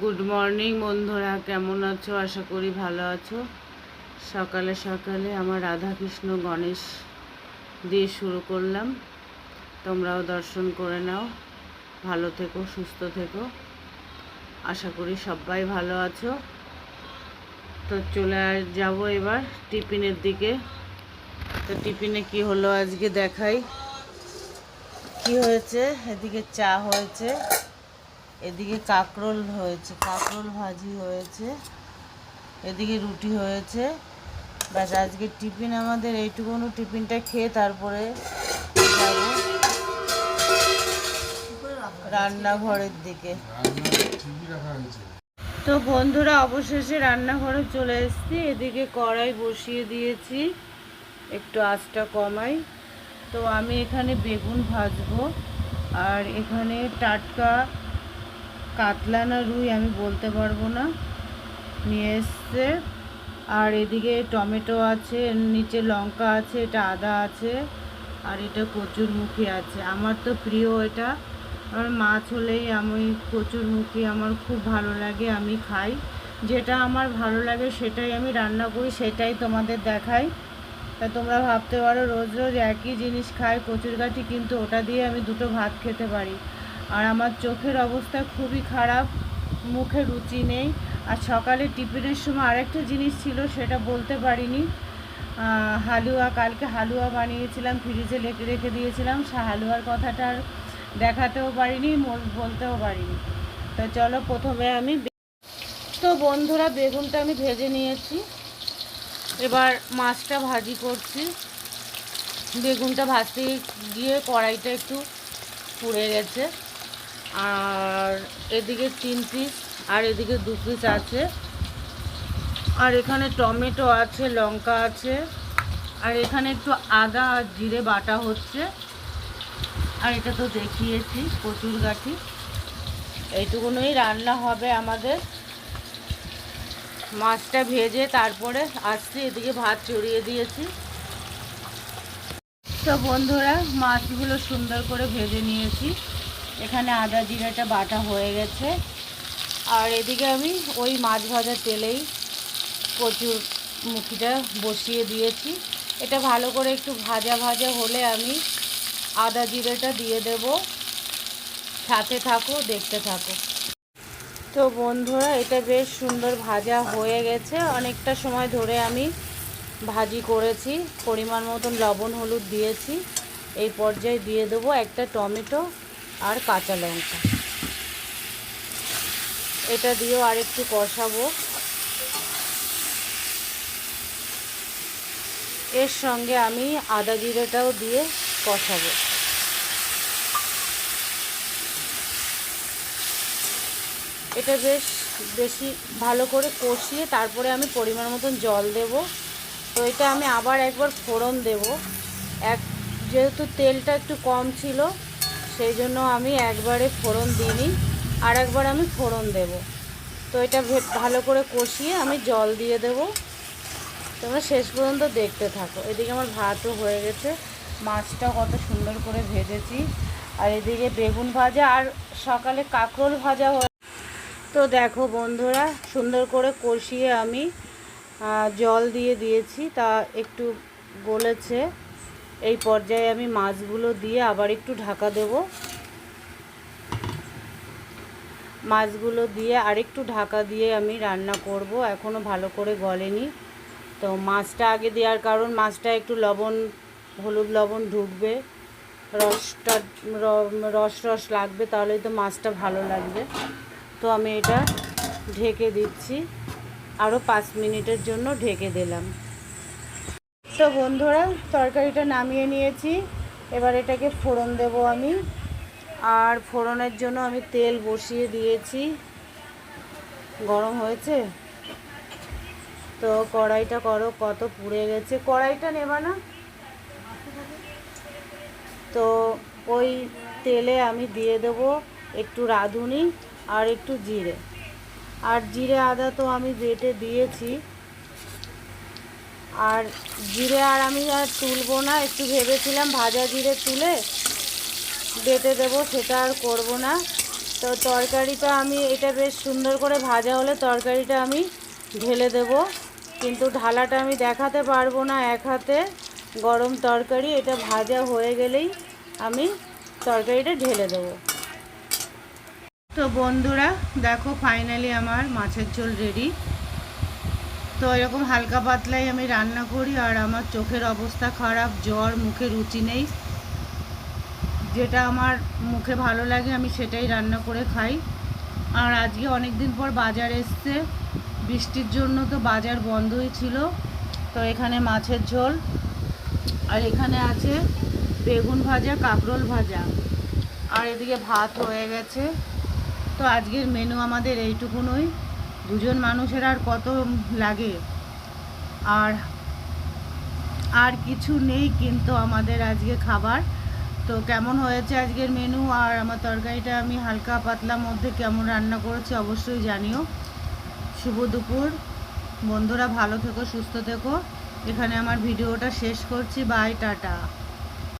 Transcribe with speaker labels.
Speaker 1: Good morning বন্ধুরা, কেমন আছো? আশা করি ভালো আছো। সকালে সকালে আমার রাধাকৃষ্ণ গণেশ দিয়ে শুরু করলাম। তোমরাও দর্শন করে নাও। ভালো থেকো, সুস্থ থেকো। আশা করি সবাই ভালো আছো। তো চলে যাব এবার টিফিনের দিকে। তো টিফিনে কি হলো আজকে দেখাই। কি হয়েছে? এদিকে চা হয়েছে। এদিকে কাকরোল হয়েছে, কাকরোল ভাজি হয়েছে, এদিকে রুটি হয়েছে। ব্যাস, আজকে টিফিন আমাদের এইটুকুনো টিফিনটা খেয়ে তারপরে রান্নাঘরের দিকে। তো বন্ধুরা, অবশেষে রান্নাঘরে চলে এসেছি। এদিকে কড়াই বসিয়ে দিয়েছি, একটু আঁচটা কমাই। তো আমি এখানে বেগুন ভাজবো, আর এখানে টাটকা কাতলা না রুই আমি বলতে পারব না। নিয়ে এসছে। আর এদিকে টমেটো আছে, নিচে লঙ্কা আছে, এটা আদা আছে, আর এটা কচুরমুখী আছে। আমার তো প্রিয় এটা। আর মাছ হলেই আমি কচুরমুখী আমার খুব ভালো লাগে, আমি খাই। যেটা আমার ভালো লাগে সেটাই আমি রান্না করি, সেটাই তোমাদের দেখাই। তা তোমরা ভাবতে পারো, রোজ রোজ একই জিনিস খাই কচুর কাঠি কিন্তু ওটা দিয়ে আমি দুটো ভাত খেতে পারি। আর আমার চোখের অবস্থা খুবই খারাপ, মুখে রুচি নেই। আর সকালে টিফিনের সময় আরেকটা জিনিস ছিল, সেটা বলতে পারিনি। হালুয়া, কালকে হালুয়া বানিয়েছিলাম, ফ্রিজে রেখে রেখে দিয়েছিলাম। সে, হালুয়ার কথাটা আর দেখাতেও পারিনি বলতেও পারিনি। তো চলো প্রথমে আমি তো বন্ধুরা, বেগুনটা আমি ভেজে নিয়েছি। এবার মাছটা ভাজি করছি। বেগুনটা ভাজতে গিয়ে কড়াইটা একটু পুড়ে গেছে। আর এদিকে তিন পিস আর এদিকে দু পিস আছে। আর এখানে টমেটো আছে, লঙ্কা আছে, আর এখানে একটু আদা আর জিরে বাটা হচ্ছে। আর এটা তো দেখিয়েছি, কচুর গাঠি। এইটুকুনই রান্না হবে আমাদের। মাছটা ভেজে তারপরে আসছি, এদিকে ভাত চড়িয়ে দিয়েছি। তো বন্ধুরা, মাছগুলো সুন্দর করে ভেজে নিয়েছি। এখানে আদা জিরাটা বাটা হয়ে গেছে। আর এদিকে আমি ওই মাছ ভাজা তেলেই কচুর মুখিটা বসিয়ে দিয়েছি। এটা ভালো করে একটু ভাজা ভাজা হলে আমি আদা জিরেটা দিয়ে দেব। সাথে থাকো, দেখতে থাকো। তো বন্ধুরা, এটা বেশ সুন্দর ভাজা হয়ে গেছে। অনেকটা সময় ধরে আমি ভাজি করেছি। পরিমাণ মতন লবণ, হলুদ দিয়েছি। এই পর্যায়ে দিয়ে দেবো একটা টমেটো। আর কাঁচা লঙ্কা। এটা দিয়েও আরেকটু কষাবো। এর সঙ্গে আমি আদা জিরেটাও দিয়ে কষাবো। এটা বেশ বেশি ভালো করে কষিয়ে তারপরে আমি পরিমাণ মতন জল দেব। তো এটা আমি আবার একবার ফোড়ন দেব। এক, যেহেতু তেলটা একটু কম ছিল সেই জন্য আমি একবারে ফোড়ন দিইনি আর একবার আমি ফোড়ন দেব। তো এটা ভালো করে কষিয়ে আমি জল দিয়ে দেব। তোমরা শেষ পর্যন্ত দেখতে থাকো। এদিকে আমার ভাতও হয়ে গেছে, মাছটাও কত সুন্দর করে ভেজেছি। আর এদিকে বেগুন ভাজা আর সকালে কাঁকরোল ভাজা হয়ে তো দেখো বন্ধুরা, সুন্দর করে কষিয়ে আমি জল দিয়ে দিয়েছি, তা একটু গলেছে। এই পর্যায়ে আমি মাছগুলো দিয়ে আবার একটু ঢাকা দেব। মাছগুলো দিয়ে আরেকটু ঢাকা দিয়ে আমি রান্না করব এখনও ভালো করে গলেনি। তো মাছটা আগে দেওয়ার কারণ মাছটা একটু লবণ, হলুদ লবণ ঢুকবে। রসটা রস রস লাগবে, তাহলেই তো মাছটা ভালো লাগবে। তো আমি এটা ঢেকে দিচ্ছি। আরও পাঁচ মিনিটের জন্য ঢেকে দিলাম। তো বন্ধুরা, তরকারিটা নামিয়ে নিয়েছি। এবার এটাকে ফোড়ন দেব আমি। আর ফোড়নের জন্য আমি তেল বসিয়ে দিয়েছি। গরম হয়েছে? তো কড়াইটা করো, কত পুড়ে গেছে। কড়াইটা নেবা না? তো ওই তেলে আমি দিয়ে দেব একটু রাঁধুনি আর একটু জিরে। আর জিরে আদা তো আমি বেটে দিয়েছি। আর জিরে আর আমি আর তুলবো না, একটু ভেবেছিলাম ভাজা জিরে তুলে বেটে দেবো, সেটা আর করব না। তো তরকারিটা আমি, এটা বেশ সুন্দর করে ভাজা হলে তরকারিটা আমি ঢেলে দেব। কিন্তু ঢালাটা আমি দেখাতে পারব না এক হাতে, গরম তরকারি, এটা ভাজা হয়ে গেলেই আমি তরকারিটা ঢেলে দেবো। তো বন্ধুরা, দেখো ফাইনালি আমার মাছের ঝোল রেডি তো এরকম হালকা পাতলাই আমি রান্না করি আর আমার চোখের অবস্থা খারাপ, জ্বর, মুখে রুচি নেই। যেটা আমার মুখে ভালো লাগে আমি সেটাই রান্না করে খাই। আর আজকে অনেক দিন পর বাজার এসছে, বৃষ্টির জন্য তো বাজার বন্ধই ছিল। তো এখানে মাছের ঝোল, আর এখানে আছে বেগুন ভাজা, কাঁকরোল ভাজা। আর এদিকে ভাত হয়ে গেছে। তো আজকের মেনু আমাদের এইটুকুনই দুজন মানুষের আর কত লাগে? আর আর কিছু নেই কিন্তু আমাদের আজকে খাবার। তো কেমন হয়েছে আজকের মেনু আর আমার তরকারিটা আমি হালকা পাতলা মধ্যে কেমন রান্না করেছি অবশ্যই জানিও। শুভ দুপুর। বন্ধুরা ভালো থেকো, সুস্থ থেকো। এখানে আমার ভিডিওটা শেষ করছি। Bye tata.